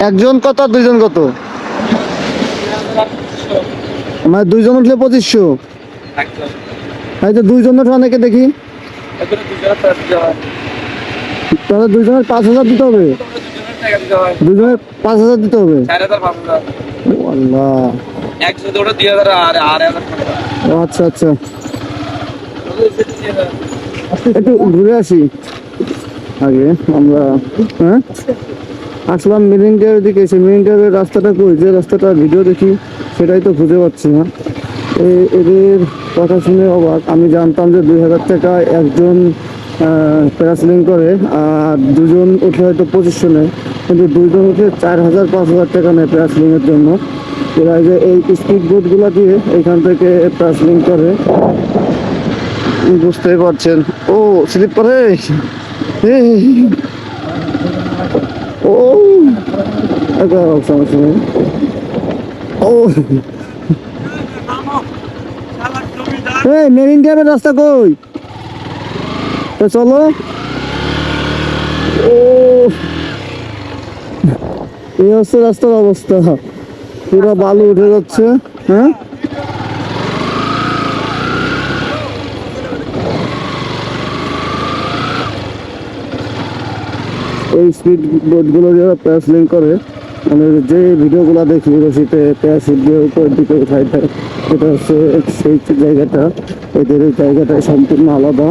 একজন কত আর দুইজন কত? মানে দুইজন উঠলে পঁচিশশো। এই তো দুইজন উঠে অনেকে দেখি। তাহলে দুইজনের পাঁচ হাজার দিতে হবে। দুইজনের পাঁচ হাজার দিতে হবে। আচ্ছা আচ্ছা। একটু ঘুরে আসি। আগে আমরা হ্যাঁ? আসলাম মিরিং ডেয়ারের দিকে এসে মিরিং ডেয়ারের রাস্তাটা কই? যে রাস্তাটা ভিডিও দেখি, সেটাই তো খুঁজে পাচ্ছি না। এদের কথা শুনে অবাক। আমি জানতাম যে দুই হাজার টাকায় একজন প্যারাসিলিং করে, আর দুজন উঠে হয়তো পঁচিশশো নেয় কিন্তু দুইজন উঠে চার হাজার, পাঁচ হাজার টাকা নেয় প্যারাসিলিংয়ের জন্য। এরা যে এই স্পিড বোটগুলো দিয়ে এখান থেকে প্যারাসিলিং করে। বুঝতেই পারছেন। ও স্লিপ করে এই। ও একটা সমস্যা নেই ও এই মেরিন ড্রাইভের রাস্তা কই তো চলো ও এই হচ্ছে রাস্তার অবস্থা পুরো বালু উঠে যাচ্ছে হ্যাঁ এই স্পিড বোটগুলো যারা প্যাসলিং করে মানে যে ভিডিওগুলো দেখি রশিতে প্যাসিড দিয়ে উপরের দিকে উঠাই দেয়, এটা হচ্ছে সেই জায়গাটা, এদের জায়গাটা সম্পূর্ণ আলাদা।